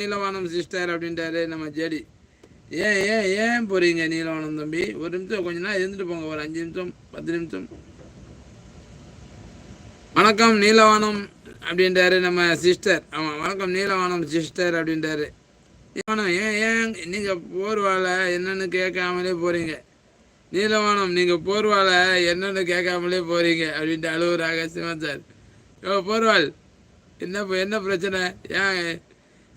Neelavanam sister அப்படின்றாரு நம்ம JD. ஏன் ஏன் ஏன் போறீங்க நீலவானம் தம்பி? ஒரு நிமிஷம் கொஞ்ச நேரம் இருந்துட்டு போங்க ஒரு அஞ்சு நிமிஷம் பத்து நிமிஷம். வணக்கம் நீலவானம் அப்படின்றாரு நம்ம சிஸ்டர் ஆமாம் வணக்கம் நீலவானம் சிஸ்டர் அப்படின்றாரு நீலவானம் ஏன் ஏன் நீங்கள் போர்வால என்னன்னு கேட்காமலே போறீங்க. நீலவானம் நீங்கள் போர்வால என்னன்னு கேட்காமலே போறீங்க அப்படின்ட்டு அழுவுறாங்க சிவன் சார். ஓ போர்வால் என்ன என்ன பிரச்சனை? ஏன்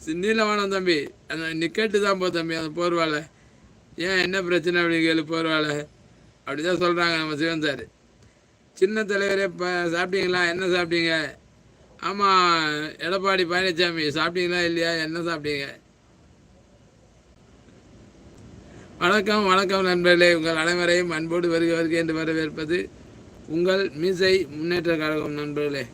சி- வேணாம் தம்பி. அந்த நீ கேட்டு தான் போ தம்பி அந்த போர்வால. ஏன் என்ன பிரச்சனை அப்படின்னு கேளு போர்வால. அப்படி தான் சொல்கிறாங்க நம்ம சிவன் சார் சின்ன தலைவரே இப்போ சாப்பிட்டீங்களா? என்ன சாப்பிட்டீங்க? ஆமாம் எடப்பாடி பழனிசாமி சாப்பிட்டீங்களா இல்லையா? என்ன சாப்பிட்டீங்க? வணக்கம் வணக்கம் நண்பர்களே. உங்கள் அனைவரையும் அன்போடு வருக வருக என்று வரவேற்பது உங்கள் மீசை முன்னேற்ற கழகம் நண்பர்களே.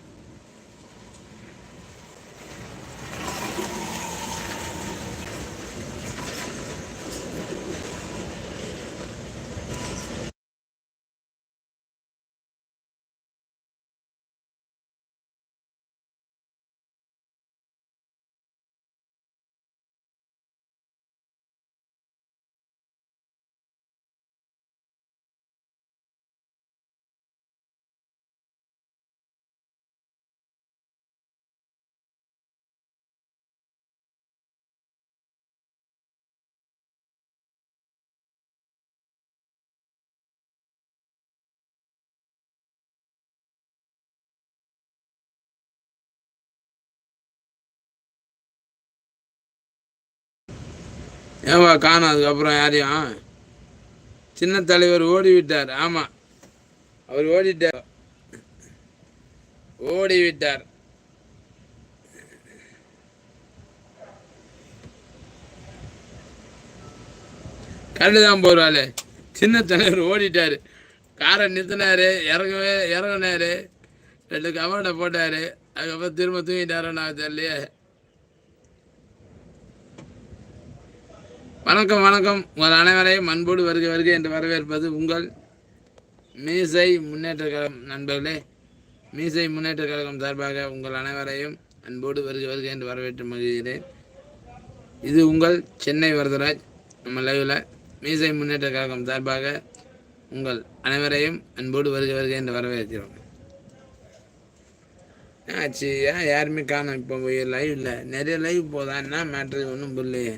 ஏவா காணும் அதுக்கப்புறம் யாரையும்? சின்ன தலைவர் ஓடி விட்டார் ஆமாம் அவர் ஓடிட்டார். ஓடி விட்டார் கரண்டு தான் போடுவாள். சின்ன தலைவர் ஓடிட்டார். காரை நிறுத்தினாரு. இறங்கவே இறங்கினாரு. ரெண்டு கமாண்டை போட்டார். அதுக்கப்புறம் திரும்ப தூங்கிட்டாரோ நான் தெரியலையே. வணக்கம் வணக்கம். உங்கள் அனைவரையும் அன்போடு வருக வருக என்று வரவேற்பது உங்கள் மீசை முன்னேற்ற கழகம் நண்பர்களே. மீசை முன்னேற்ற கழகம் சார்பாக உங்கள் அனைவரையும் அன்போடு வருக வருக என்று வரவேற்று மகிழ்கிறேன். இது உங்கள் சென்னை வரதராஜ். நம்ம லைவில் மீசை முன்னேற்ற கழகம் சார்பாக உங்கள் அனைவரையும் அன்போடு வருக வருக என்று வரவேற்கிறோம். ஆச்சு ஏன் யாருமே காணும்? இப்போ லைவ் இல்லை நிறைய லைவ் போதா? என்ன மேட்ரு ஒன்றும் புரியலையே.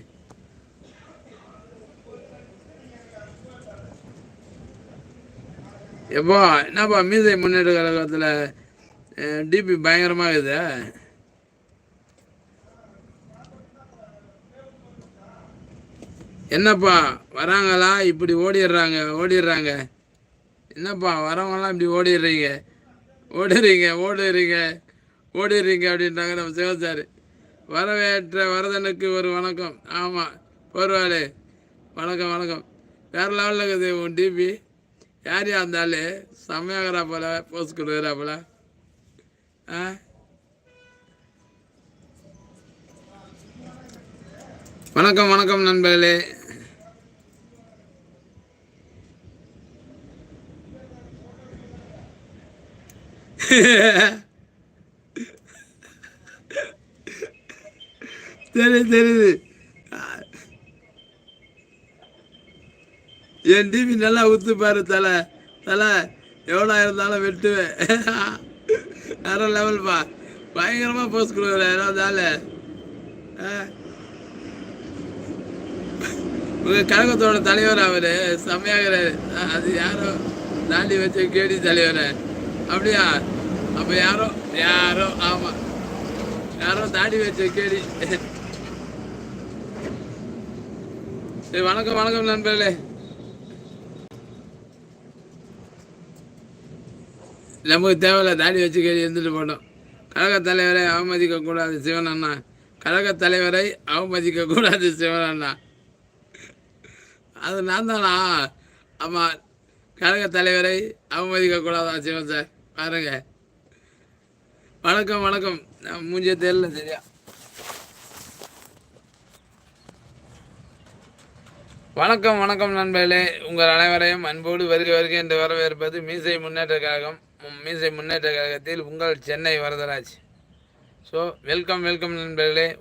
எப்போ என்னப்பா மீசை முன்னேற்ற கழகத்தில் டிபி பயங்கரமாக இருக்குது. என்னப்பா வராங்களா? இப்படி ஓடிடுறாங்க ஓடிடுறாங்க. என்னப்பா வரவங்களாம் இப்படி ஓடிடுறீங்க? ஓடுறீங்க ஓடுறீங்க ஓடிடுறீங்க அப்படின்றாங்க நம்ம சிவசார் வரவேற்ற வரதனுக்கு ஒரு வணக்கம். ஆமாம் போர்வாளே. வணக்கம் வணக்கம். வேறு லெவலில் இருக்குது உன் டிபி யார் யா அந்த செம்மையாகிறா போல போஸ்ட் கொடுக்குறா போல. ஆ? வணக்கம் வணக்கம் நண்பர்களே. தெரியுது தெரியுது. என் டிவி நல்லா ஊத்து பாரு தலை. தலை எவ்வளோ இருந்தாலும் வெட்டுவேன். வேற லெவல்ப்பா பயங்கரமாக போஸ்ட் கொடுக்குற யாராவது ஆள் உங்கள் கழகத்தோட தலைவர் அவர் செம்மையாகிறாரு. அது யாரோ தாண்டி வச்ச கேடி தலைவர். அப்படியா? அப்போ யாரோ யாரோ ஆமாம் யாரோ தாண்டி வச்ச கேடி. சரி வணக்கம் வணக்கம் நண்பர்களே. நமக்கு தேவையில்ல தாடி வச்சு கேள்வி இருந்துட்டு போட்டோம். கழக தலைவரை அவமதிக்கக்கூடாது சிவன் அண்ணா. கழக தலைவரை அவமதிக்கக்கூடாது சிவன் அண்ணா. அது நான் தானா? ஆமாம் கழக தலைவரை அவமதிக்கக்கூடாதா சிவன் சார்? பாருங்க. வணக்கம் வணக்கம். நான் மூஞ்சிய தெரியல சரியா. வணக்கம் வணக்கம் நண்பர்களே. உங்கள் அனைவரையும் அன்போடு வருக வருக என்று வரவேற்பது மீசை முன்னேற்ற கழகம். மீசை முன்னேற்ற கழகத்தில் உங்கள் Chennai Varadaraj. So welcome welcome நண்பர்களே.